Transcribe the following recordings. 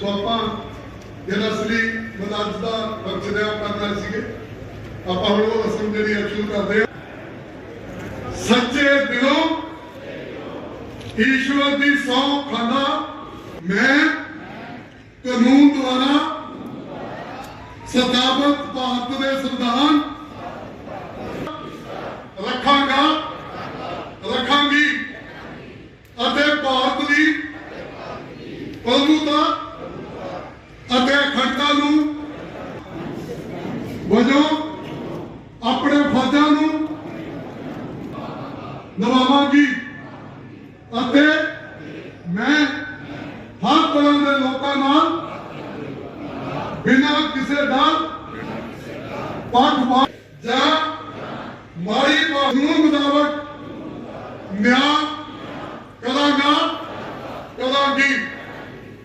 ਸੋ ਆਪਾਂ ਜਿਹੜਾ ਸ੍ਰੀ ਮਦਾਜ ਦਾ ਬਖਸ਼ਦਿਆ ਕਰਨਾ ਸੀਗੇ, ਆਪਾਂ ਹੁਣ ਉਹ ਰਸਮ ਜਿਹੜੀ ਆ ਕਰਦੇ ਹਾਂ। ਸੱਚੇ ਦਿਲੋਂ ਈਸ਼ਵਰ ਦੀ ਸਹੁੰ ਖਾਂਦਾ ਮੈਂ ਕਾਨੂੰਨ ਦੁਆਰਾ ਸਤਾਬਤ ਭਾਰਤ ਦੇ ਸੰਵਿਧਾਨ ਰੱਖਾਂਗਾ, ਰੱਖਾਂਗੀ ਅਤੇ ਭਾਰਤ ਦੀ ਪ੍ਰਭੂਤਾ ਅਤੇ ਅਖੰਡਤਾ ਨੂੰ ਵਜੋਂ ਆਪਣੇ ਫਰਜ਼ਾਂ ਨੂੰ ਨਿਭਾਵਾਂਗੀ ਅਤੇ ਮੈਂ ਹਰ ਤਰ੍ਹਾਂ ਦੇ ਲੋਕਾਂ ਨਾਲ ਬਿਨਾਂ ਕਿਸੇ ਡਰ ਪੱਖਪਾਤ ਜਾਂ ਮਾੜੀ ਕਾਨੂੰਨ ਮੁਤਾਬਕ ਨਿਆਂ ਕਰਾਂਗਾ, ਕਰਾਂਗੀ।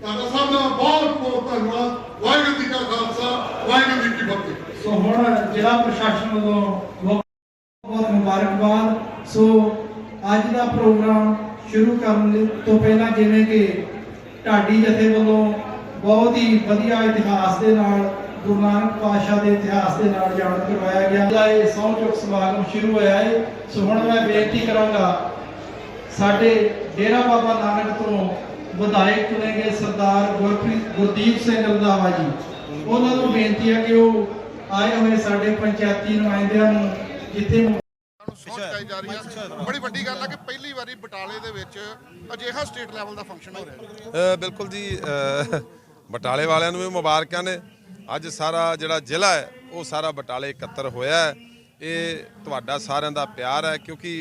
ਤੁਹਾਡਾ ਸਭ ਦਾ ਬਹੁਤ ਬਹੁਤ ਧੰਨਵਾਦ। ਵਾਹਿਗੁਰੂ ਜੀ ਕਾ ਖਾਲਸਾ, ਵਾਹਿਗੁਰੂ ਜੀ ਕੀ ਫਤਿਹ। ਸੋ ਹੁਣ ਜ਼ਿਲ੍ਹਾ ਪ੍ਰਸ਼ਾਸਨ ਵੱਲੋਂ ਬਹੁਤ ਬਹੁਤ ਮੁਬਾਰਕਬਾਦ। ਸੋ ਅੱਜ ਦਾ ਪ੍ਰੋਗਰਾਮ ਸ਼ੁਰੂ ਕਰਨ ਤੋਂ ਪਹਿਲਾਂ ਜਿਵੇਂ ਕਿ ਢਾਡੀ ਜਥੇ ਵੱਲੋਂ ਬਹੁਤ ਹੀ ਵਧੀਆ ਇਤਿਹਾਸ ਦੇ ਨਾਲ, ਗੁਰੂ ਨਾਨਕ ਪਾਤਸ਼ਾਹ ਦੇ ਇਤਿਹਾਸ ਦੇ ਨਾਲ ਜਾਣ ਕਰਵਾਇਆ ਗਿਆ। ਜਿਹੜਾ ਇਹ ਸਹੁੰ ਚੁੱਕ ਸਮਾਗਮ ਸ਼ੁਰੂ ਹੋਇਆ ਹੈ ਸੋ ਹੁਣ ਮੈਂ ਬੇਨਤੀ ਕਰਾਂਗਾ, ਸਾਡੇ ਡੇਰਾ ਬਾਬਾ ਨਾਨਕ ਤੋਂ ਵਿਧਾਇਕ ਚੁਣੇ ਗਏ ਸਰਦਾਰ ਗੁਰਪ੍ਰੀਤ ਗੁਰਦੀਪ ਸਿੰਘ ਰੰਧਾਵਾ ਜੀ। ਉਹਨਾਂ ਨੂੰ ਬੇਨਤੀ ਹੈ ਕਿ ਉਹ ਆਏ ਹੋਏ ਸਾਡੇ ਪੰਚਾਇਤੀ ਨੁਮਾਇੰਦਿਆਂ ਨੂੰ ਜਿੱਥੇ ਸਹੁੰ ਚੁਕਾਈ ਜਾ ਰਹੀ ਹੈ ਬੜੀ ਵੱਡੀ ਗੱਲ ਹੈ ਕਿ ਪਹਿਲੀ ਵਾਰੀ ਬਟਾਲੇ ਦੇ ਵਿੱਚ ਅਜਿਹਾ ਸਟੇਟ ਲੈਵਲ ਦਾ ਫੰਕਸ਼ਨ ਹੋ ਰਿਹਾ ਬਿਲਕੁਲ ਜੀ ਬਟਾਲੇ ਵਾਲਿਆਂ ਨੂੰ ਵੀ ਮੁਬਾਰਕਾਂ ਨੇ। ਅੱਜ ਸਾਰਾ ਜਿਹੜਾ ਜ਼ਿਲ੍ਹਾ ਹੈ ਉਹ ਸਾਰਾ ਬਟਾਲੇ ਇਕੱਤਰ ਹੋਇਆ ਹੈ। ਇਹ ਤੁਹਾਡਾ ਸਾਰਿਆਂ ਦਾ ਪਿਆਰ ਹੈ ਕਿਉਂਕਿ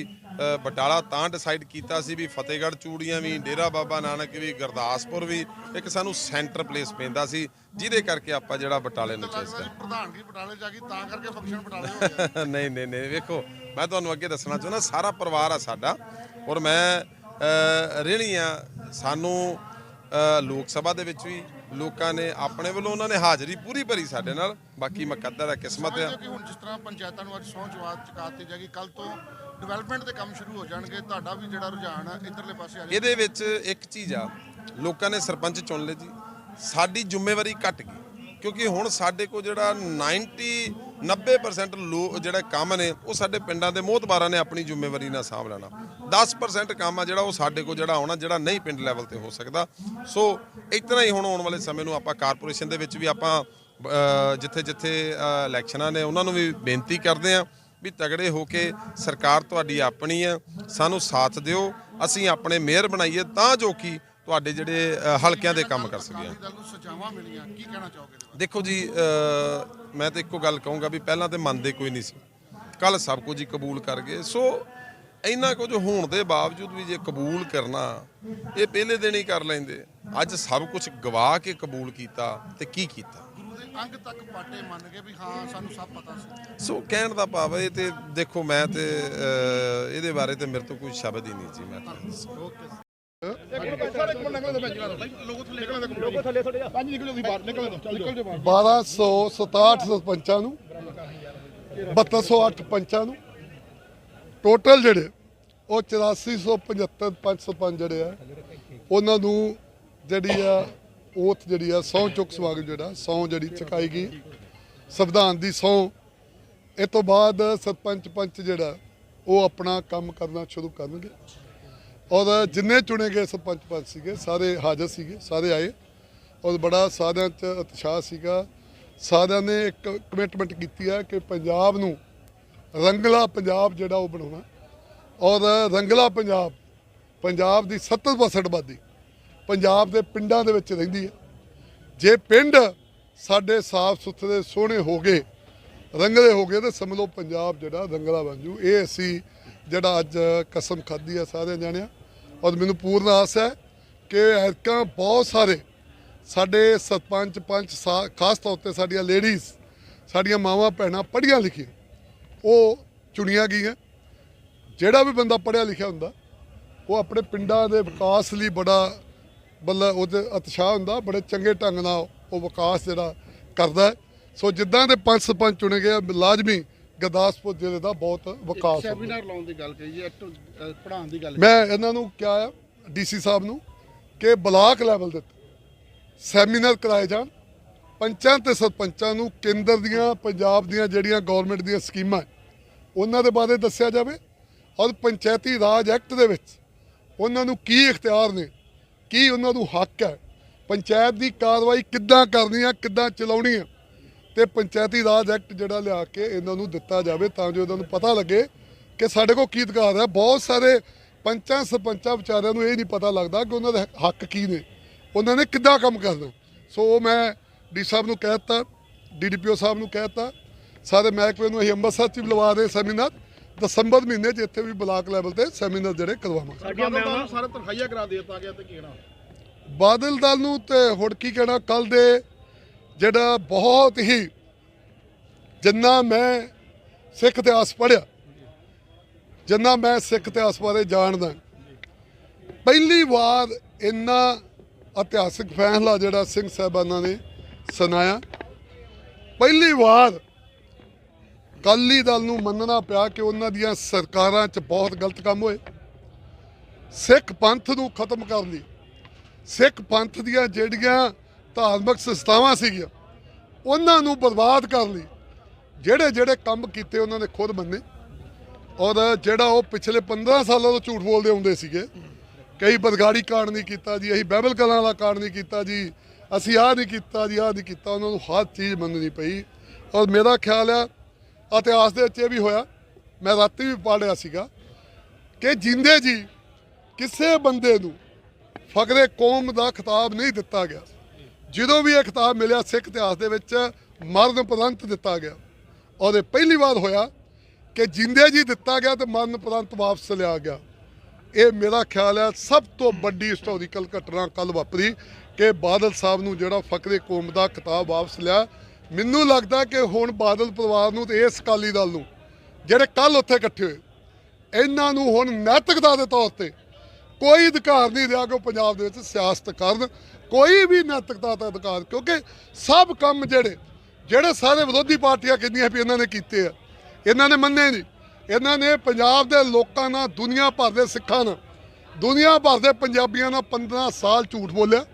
ਬਟਾਲਾ ਤਾਂ ਡਿਸਾਈਡ ਕੀਤਾ ਸੀ ਵੀ ਫਤਿਹਗੜ੍ਹ ਚੂੜੀਆਂ ਵੀ ਡੇਰਾ ਬਾਬਾ ਨਾਨਕ ਵੀ ਗੁਰਦਾਸਪੁਰ ਵੀ ਇੱਕ ਸਾਨੂੰ ਸੈਂਟਰ ਪਲੇਸ ਪੈਂਦਾ ਸੀ ਜਿਹਦੇ ਕਰਕੇ ਆਪਾਂ ਜਿਹੜਾ ਬਟਾਲੇ ਨੂੰ ਚੇਸ ਜੀ ਪ੍ਰਧਾਨਗੀ ਬਟਾਲੇ ਆ ਗਈ ਤਾਂ ਕਰਕੇ ਫੰਕਸ਼ਨ ਬਟਾਲੇ ਹੋ ਰਿਹਾ ਨਹੀਂ ਨਹੀਂ ਨਹੀਂ ਵੇਖੋ ਮੈਂ ਤੁਹਾਨੂੰ ਅੱਗੇ ਦੱਸਣਾ ਚਾਹੁੰਦਾ ਸਾਰਾ ਪਰਿਵਾਰ ਆ ਸਾਡਾ ਔਰ ਮੈਂ ਰਹਿਣੀ ਆ ਸਾਨੂੰ ਲੋਕ ਸਭਾ ਦੇ ਵਿੱਚ ਵੀ ਲੋਕਾਂ ਨੇ ਆਪਣੇ ਵੱਲੋਂ ਉਹਨਾਂ ਨੇ ਹਾਜ਼ਰੀ ਪੂਰੀ ਭਰੀ ਸਾਡੇ ਨਾਲ ਬਾਕੀ ਮੁਕੱਦਰ ਹੈ ਕਿਸਮਤ ਹੋ ਕਿ ਹੁਣ ਜਿਸ ਤਰ੍ਹਾਂ ਪੰਚਾਇਤਾਂ ਨੂੰ ਅੱਜ ਸਹੁੰ ਚੁਕਾ ਚੁਕਾਤੀ ਜਾਏਗੀ ਕੱਲ ਤੋਂ ਡਿਵੈਲਪਮੈਂਟ ਦੇ ਕੰਮ ਸ਼ੁਰੂ ਹੋ ਜਾਣਗੇ, ਤੁਹਾਡਾ ਵੀ ਜਿਹੜਾ ਰੁਝਾਨ ਆ, ਇਧਰਲੇ ਪਾਸੇ ਆ ਜਾਏਗਾ ਇਹਦੇ ਵਿੱਚ ਇੱਕ ਚੀਜ਼ ਆ, ਲੋਕਾਂ ਨੇ ਸਰਪੰਚ ਚੁਣ ਲਏ ਜੀ। ਸਾਡੀ ਜ਼ਿੰਮੇਵਾਰੀ ਘਟ ਗਈ, ਕਿਉਂਕਿ ਹੁਣ ਸਾਡੇ ਕੋਲ ਜਿਹੜਾ 90 90% ਲੋਕ ਜਿਹੜੇ ਕੰਮ ਨੇ, ਉਹ ਸਾਡੇ ਪਿੰਡਾਂ ਦੇ ਮੋਹਤਬਾਰਾਂ ਨੇ ਆਪਣੀ ਜ਼ਿੰਮੇਵਾਰੀ ਨਾਲ ਸਾਂਭ ਲੈਣਾ। 10% ਕੰਮ ਆ ਜਿਹੜਾ ਉਹ ਸਾਡੇ ਕੋਲ ਜਿਹੜਾ ਆਉਣਾ, ਜਿਹੜਾ ਨਹੀਂ ਪਿੰਡ ਲੈਵਲ ਤੇ ਹੋ ਸਕਦਾ। ਸੋ ਇਤਨਾ ਹੀ ਹੁਣ ਆਉਣ ਵਾਲੇ ਸਮੇਂ ਨੂੰ ਆਪਾਂ ਕਾਰਪੋਰੇਸ਼ਨ ਦੇ ਵਿੱਚ ਵੀ ਆਪਾਂ ਜਿੱਥੇ ਜਿੱਥੇ ਇਲੈਕਸ਼ਨਾਂ ਨੇ, ਉਹਨਾਂ ਨੂੰ ਵੀ ਬੇਨਤੀ ਕਰਦੇ ਆ। ਵੀ ਤਗੜੇ ਹੋ ਕੇ ਸਰਕਾਰ ਤੁਹਾਡੀ ਆਪਣੀ ਹੈ ਸਾਨੂੰ ਸਾਥ ਦਿਓ, ਅਸੀਂ ਆਪਣੇ ਮੇਅਰ ਬਣਾਈਏ ਤਾਂ ਜੋ ਕਿ ਤੁਹਾਡੇ ਜਿਹੜੇ ਹਲਕਿਆਂ ਦੇ ਕੰਮ ਕਰ ਸਕੀਏ। ਕੀ ਕਹਿਣਾ ਚਾਹੋਗੇ ਦੇਖੋ ਜੀ ਮੈਂ ਤਾਂ ਇੱਕੋ ਗੱਲ ਕਹੂੰਗਾ ਵੀ ਪਹਿਲਾਂ ਤੇ ਮੰਨਦੇ ਕੋਈ ਨਹੀਂ ਸੀ। ਕੱਲ ਸਭ ਕੁਝ ਹੀ ਕਬੂਲ ਕਰ ਗਏ। ਸੋ ਇੰਨਾ ਕੁਝ ਹੋਣ ਦੇ ਬਾਵਜੂਦ ਵੀ ਜੇ ਕਬੂਲ ਕਰਨਾ, ਇਹ ਪਹਿਲੇ ਦਿਨ ਹੀ ਕਰ ਲੈਂਦੇ। ਅੱਜ ਸਭ ਕੁਝ ਗਵਾ ਕੇ ਕਬੂਲ ਕੀਤਾ ਤੇ ਕੀ ਕੀਤਾ? ਦੇ ਅੰਗ ਤੱਕ ਪਾਟੇ ਮੰਨ ਕੇ ਵੀ ਹਾਂ ਸਾਨੂੰ ਸਭ ਪਤਾ ਸੀ। ਸੋ ਕਹਿਣ ਦਾ ਭਾਵ ਹੈ ਇਹ ਤੇ ਦੇਖੋ ਮੈਂ ਤੇ ਇਹਦੇ ਬਾਰੇ ਤੇ ਮੇਰੇ ਤੋਂ ਕੋਈ ਸ਼ਬਦ ਹੀ ਨਹੀਂ ਜੀ ਮੈਂ ਪੰਜ ਨਿਕਲ ਜਾਓ 1267 ਸਰਪੰਚਾਂ ਨੂੰ 3208 ਪੰਚਾਂ ਨੂੰ ਟੋਟਲ ਜਿਹੜੇ ਉਹ 8475 ਪੰਚ ਸਰਪੰਚ ਜਿਹੜੇ ਆ ਉਹਨਾਂ ਨੂੰ ਜਿਹੜੀ ਆ ਓਥ ਜਿਹੜੀ ਆ, ਸਹੁੰ ਚੁੱਕ ਸਮਾਗਮ ਜਿਹੜਾ, ਸਹੁੰ ਜਿਹੜੀ ਚੁਕਾਈ ਗਈ। ਸੰਵਿਧਾਨ ਦੀ ਸਹੁੰ। ਇਹ ਤੋਂ ਬਾਅਦ ਸਰਪੰਚ ਪੰਚ ਜਿਹੜਾ, ਉਹ ਆਪਣਾ ਕੰਮ ਕਰਨਾ ਸ਼ੁਰੂ ਕਰਨਗੇ। ਔਰ ਜਿੰਨੇ ਚੁਣੇ ਗਏ ਸਰਪੰਚ ਪੰਚ ਸੀਗੇ, ਸਾਰੇ ਹਾਜ਼ਰ ਸੀਗੇ, ਸਾਰੇ ਆਏ। ਔਰ ਬੜਾ ਸਾਰਿਆਂ 'ਚ ਉਤਸ਼ਾਹ ਸੀਗਾ। ਸਾਰਿਆਂ ਨੇ ਇੱਕ ਕਮਿਟਮੈਂਟ ਕੀਤੀ ਹੈ ਕਿ ਪੰਜਾਬ ਨੂੰ ਰੰਗਲਾ ਪੰਜਾਬ ਜਿਹੜਾ ਉਹ ਬਣਾਉਣਾ। ਔਰ ਰੰਗਲਾ ਪੰਜਾਬ ਪੰਜਾਬ ਦੀ 70% ਆਬਾਦੀ। ਪੰਜਾਬ ਦੇ ਪਿੰਡਾਂ ਦੇ ਵਿੱਚ ਰਹਿੰਦੀ ਹੈ। ਜੇ ਪਿੰਡ ਸਾਡੇ ਸਾਫ਼ ਸੁਥਰੇ, ਸੋਹਣੇ ਹੋ ਗਏ, ਰੰਗਲੇ ਹੋ ਗਏ, ਤੇ ਸਮਝ ਲਓ ਪੰਜਾਬ ਜਿਹੜਾ ਰੰਗਲਾ ਬਣ ਜੂ। ਇਹ ਅਸੀਂ ਜਿਹੜਾ ਅੱਜ ਕਸਮ ਖਾਧੀ ਆ ਸਾਰੇ ਜਾਣਿਆ। ਔਰ ਮੈਨੂੰ ਪੂਰਨ ਆਸ ਹੈ ਕਿ ਐਰਕਾਂ ਬਹੁਤ ਸਾਰੇ ਸਾਡੇ ਸਰਪੰਚ, ਪੰਚ, ਸਾ- ਖਾਸ ਤੌਰ ਤੇ ਸਾਡੀਆਂ ਲੇਡੀਜ਼ ਸਾਡੀਆਂ ਮਾਵਾਂ, ਭੈਣਾਂ ਪੜ੍ਹੀਆਂ ਲਿਖੀਆਂ। ਉਹ ਚੁਣੀਆਂ ਗਈਆਂ। ਜਿਹੜਾ ਵੀ ਬੰਦਾ ਪੜ੍ਹਿਆ ਲਿਖਿਆ ਹੁੰਦਾ, ਉਹ ਆਪਣੇ ਪਿੰਡਾਂ ਦੇ ਵਿਕਾਸ ਲਈ ਬੜਾ ਬੱਲਾ ਉਹਦੇ ਉਤਸ਼ਾਹ ਹੁੰਦਾ ਬੜੇ ਚੰਗੇ ਢੰਗ ਨਾਲ ਉਹ ਵਿਕਾਸ ਜਿਹੜਾ ਕਰਦਾ ਹੈ। ਸੋ ਜਿੱਦਾਂ ਦੇ ਪੰਜ ਸਰਪੰਚ ਚੁਣੇ ਗਏ ਲਾਜ਼ਮੀ ਗੁਰਦਾਸਪੁਰ ਜ਼ਿਲ੍ਹੇ ਦਾ ਬਹੁਤ ਵਿਕਾਸ ਸੈਮੀਨਾਰ ਲਾਉਣ ਦੀ ਗੱਲ ਕਹੀ ਜੀ ਪੜਾਉਣ ਦੀ ਗੱਲ ਮੈਂ ਇਹਨਾਂ ਨੂੰ ਕਿਹਾ ਆ ਡੀਸੀ ਸਾਹਿਬ ਨੂੰ ਕਿ ਬਲਾਕ ਲੈਵਲ ਦੇ ਸੈਮੀਨਾਰ ਕਰਾਏ ਜਾਣ। ਪੰਚਾਂ ਤੇ ਸਰਪੰਚਾਂ ਨੂੰ ਕੇਂਦਰ ਦੀਆਂ ਪੰਜਾਬ ਦੀਆਂ ਜਿਹੜੀਆਂ ਗਵਰਨਮੈਂਟ ਦੀਆਂ ਸਕੀਮਾਂ ਹੈ, ਉਹਨਾਂ ਦੇ ਬਾਰੇ ਦੱਸਿਆ ਜਾਵੇ। ਔਰ ਪੰਚਾਇਤੀ ਰਾਜ ਐਕਟ ਦੇ ਵਿੱਚ ਉਹਨਾਂ ਨੂੰ ਕੀ ਇਖਤਿਆਰ ਨੇ ਕੀ ਉਹਨਾਂ ਨੂੰ ਹੱਕ ਹੈ? ਪੰਚਾਇਤ ਦੀ ਕਾਰਵਾਈ ਕਿੱਦਾਂ ਕਰਨੀ ਆ, ਕਿੱਦਾਂ ਚਲਾਉਣੀ ਆ? ਤੇ ਪੰਚਾਇਤੀ ਰਾਜ ਐਕਟ ਜਿਹੜਾ ਲਿਆ ਕੇ ਇਹਨਾਂ ਨੂੰ ਦਿੱਤਾ ਜਾਵੇ ਤਾਂ ਜੋ ਇਹਨਾਂ ਨੂੰ ਪਤਾ ਲੱਗੇ ਕਿ ਸਾਡੇ ਕੋਲ ਕੀ ਅਧਿਕਾਰ ਹੈ ਬਹੁਤ ਸਾਰੇ ਪੰਚਾਂ, ਸਰਪੰਚਾਂ, ਵਿਚਾਰਿਆਂ ਨੂੰ ਇਹ ਨਹੀਂ ਪਤਾ ਲੱਗਦਾ ਕਿ ਉਹਨਾਂ ਦੇ ਹੱਕ ਕੀ ਨੇ। ਉਹਨਾਂ ਨੇ ਕਿੱਦਾਂ ਕੰਮ ਕਰਨਾ? ਸੋ ਮੈਂ ਡੀ ਸਾਹਿਬ ਨੂੰ ਕਹਿ ਦਿੱਤਾ ਡੀਡੀਪੀਓ ਸਾਹਿਬ ਨੂੰ ਕਹਿ ਦਿੱਤਾ। ਸਾਰੇ ਮਹਿਕਮੇ ਨੂੰ ਅਸੀਂ ਅੰਮ੍ਰਿਤਸਰ ਚ ਵੀ ਲਵਾ ਦੇ ਸੈਮੀਨਾਰ। ਦਸੰਬਰ ਮਹੀਨੇ 'ਚ ਇੱਥੇ ਵੀ ਬਲਾਕ ਲੈਵਲ ਤੇ ਸੈਮੀਨਾਰ ਜਿਹੜੇ ਕਰਵਾਵਾਂਗੇ। ਸਾਡੀਆਂ ਮੈਮਾਂ ਸਾਰੇ ਤਨਖਾਹੀਆਂ ਕਰਾ ਦੇ ਦਿੱਤਾ ਗਿਆ ਤੇ ਕੀ ਕਹਿਣਾ? ਬਾਦਲ ਦਲ ਨੂੰ ਤੇ ਹੁਣ ਕੀ ਕਹਿਣਾ ਕੱਲ ਦੇ ਜਿਹੜਾ ਬਹੁਤ ਹੀ ਜਿੰਨਾ ਮੈਂ ਸਿੱਖ ਇਤਿਹਾਸ ਪੜ੍ਹਿਆ ਜਿੰਨਾ ਮੈਂ ਸਿੱਖ ਇਤਿਹਾਸ ਬਾਰੇ ਜਾਣਦਾ ਪਹਿਲੀ ਵਾਰ ਇੰਨਾ ਇਤਿਹਾਸਿਕ ਫੈਸਲਾ ਜਿਹੜਾ ਸਿੰਘ ਸਾਹਿਬਾਨਾਂ ਨੇ ਸੁਣਾਇਆ। ਪਹਿਲੀ ਵਾਰ ਕਾਲੀ ਦਲ ਨੂੰ ਮੰਨਣਾ ਪਿਆ ਕਿ ਉਹਨਾਂ ਦੀਆਂ ਸਰਕਾਰਾਂ 'ਚ ਬਹੁਤ ਗਲਤ ਕੰਮ ਹੋਏ। ਸਿੱਖ ਪੰਥ ਨੂੰ ਖਤਮ ਕਰਨ ਲਈ, ਸਿੱਖ ਪੰਥ ਦੀਆਂ ਜਿਹੜੀਆਂ ਧਾਰਮਿਕ ਸੰਸਥਾਵਾਂ ਸੀਗੀਆਂ, ਉਹਨਾਂ ਨੂੰ ਬਰਬਾਦ ਕਰਨ ਲਈ ਜਿਹੜੇ ਜਿਹੜੇ ਕੰਮ ਕੀਤੇ ਉਹਨਾਂ ਨੇ ਖੁਦ ਮੰਨੇ। ਔਰ ਜਿਹੜਾ ਉਹ ਪਿਛਲੇ 15 ਸਾਲਾਂ ਤੋਂ ਝੂਠ ਬੋਲਦੇ ਹੁੰਦੇ ਸੀਗੇ, ਕਈ ਬਦਗਾੜੀ ਕਾਂਡ ਨਹੀਂ ਕੀਤਾ ਜੀ, ਅਸੀਂ ਬਾਈਬਲ ਕਲਾਂ ਵਾਲਾ ਕਾਂਡ ਨਹੀਂ ਕੀਤਾ ਜੀ, ਅਸੀਂ ਆਹ ਨਹੀਂ ਕੀਤਾ ਜੀ, ਆਹ ਨਹੀਂ ਕੀਤਾ, ਉਹਨਾਂ ਨੂੰ ਹਰ ਚੀਜ਼ ਮੰਨਣੀ ਪਈ। ਔਰ ਮੇਰਾ ਖਿਆਲ ਆ ਇਤਿਹਾਸ ਦੇ ਵਿੱਚ ਇਹ ਵੀ ਹੋਇਆ, ਮੈਂ ਰਾਤੀ ਵੀ ਪੜ੍ਹਿਆ ਸੀਗਾ ਕਿ ਜਿੰਦੇ ਜੀ ਕਿਸੇ ਬੰਦੇ ਨੂੰ ਫਕਰੇ ਕੌਮ ਦਾ ਖਿਤਾਬ ਨਹੀਂ ਦਿੱਤਾ ਗਿਆ। ਜਦੋਂ ਵੀ ਇਹ ਖਿਤਾਬ ਮਿਲਿਆ, ਸਿੱਖ ਇਤਿਹਾਸ ਦੇ ਵਿੱਚ ਮਰਨ ਉਪਰੰਤ ਦਿੱਤਾ ਗਿਆ। ਔਰ ਇਹ ਪਹਿਲੀ ਵਾਰ ਹੋਇਆ ਕਿ ਜਿੰਦੇ ਜੀ ਦਿੱਤਾ ਗਿਆ ਤੇ ਮਰਨ ਉਪਰੰਤ ਵਾਪਸ ਲਿਆ ਗਿਆ। ਇਹ ਮੇਰਾ ਖਿਆਲ ਹੈ ਸਭ ਤੋਂ ਵੱਡੀ ਹਿਸਟੋਰੀਕਲ ਘਟਨਾ ਕੱਲ ਵਾਪਰੀ ਕਿ ਬਾਦਲ ਸਾਹਿਬ ਨੂੰ ਜਿਹੜਾ ਫਕਰੇ ਕੌਮ ਦਾ ਖਿਤਾਬ ਵਾਪਸ ਲਿਆ ਮੈਨੂੰ ਲੱਗਦਾ ਕਿ ਹੁਣ ਬਾਦਲ ਪਰਿਵਾਰ ਨੂੰ ਤੇ ਇਸ ਅਕਾਲੀ ਦਲ ਨੂੰ, ਜਿਹੜੇ ਕੱਲ ਉੱਥੇ ਇਕੱਠੇ ਹੋਏ, ਇਹਨਾਂ ਨੂੰ ਹੁਣ ਨੈਤਿਕਤਾ ਦੇ ਤੌਰ ਤੇ ਕੋਈ ਅਧਿਕਾਰ ਨਹੀਂ ਰਿਹਾ ਕਿ ਉਹ ਪੰਜਾਬ ਦੇ ਵਿੱਚ ਸਿਆਸਤ ਕਰਨ, ਕੋਈ ਵੀ ਨੈਤਿਕਤਾ ਦਾ ਅਧਿਕਾਰ, ਕਿਉਂਕਿ ਸਭ ਕੰਮ ਜਿਹੜੇ ਜਿਹੜੇ ਸਾਰੇ ਵਿਰੋਧੀ ਪਾਰਟੀਆਂ ਕਹਿੰਦੀਆਂ ਵੀ ਇਹਨਾਂ ਨੇ ਕੀਤੇ ਆ, ਇਹਨਾਂ ਨੇ ਮੰਨੇ ਨਹੀਂ। ਇਹਨਾਂ ਨੇ ਪੰਜਾਬ ਦੇ ਲੋਕਾਂ ਨਾਲ ਦੁਨੀਆ ਭਰ ਦੇ ਸਿੱਖਾਂ ਨਾਲ, ਦੁਨੀਆ ਭਰ ਦੇ ਪੰਜਾਬੀਆਂ ਨਾਲ 15 ਸਾਲ ਝੂਠ ਬੋਲਿਆ।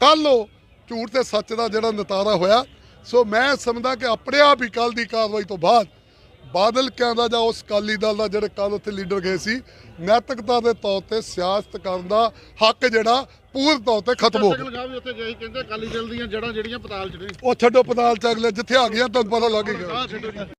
ਕੱਲ ਉਹ ਝੂਠ ਤੇ ਸੱਚ ਦਾ ਜਿਹੜਾ ਨਤਾਰਾ ਹੋਇਆ ਸੋ ਮੈਂ ਸਮਝਦਾ ਕਿ ਆਪਣੇ ਆਪ ਹੀ ਕੱਲ ਦੀ ਕਾਰਵਾਈ ਤੋਂ ਬਾਅਦ ਬਾਦਲ ਕਿਆਂ ਦਾ ਜਾਂ ਉਸ ਅਕਾਲੀ ਦਲ ਦਾ ਜਿਹੜੇ ਕੱਲ ਉੱਥੇ ਲੀਡਰ ਗਏ ਸੀ ਨੈਤਿਕਤਾ ਦੇ ਤੌਰ ਤੇ ਸਿਆਸਤ ਕਰਨ ਦਾ ਹੱਕ ਜਿਹੜਾ ਪੂਰਨ ਤੌਰ ਤੇ ਖਤਮ ਹੋ ਗਿਆ। ਸਿੰਘ ਸਾਹਿਬ ਵੀ ਉੱਥੇ ਗਏ ਸੀ, ਕਹਿੰਦੇ ਅਕਾਲੀ ਦਲ ਦੀਆਂ ਜੜਾਂ ਜਿਹੜੀਆਂ ਪਤਾਲ ਚ ਨੇ। ਉਹ ਛੱਡੋ ਪਤਾਲ ਚ ਅਗਲੇ ਜਿੱਥੇ ਆ ਗਿਆ ਤੁਹਾਨੂੰ ਪਤਾ ਲੱਗ ਗਿਆ।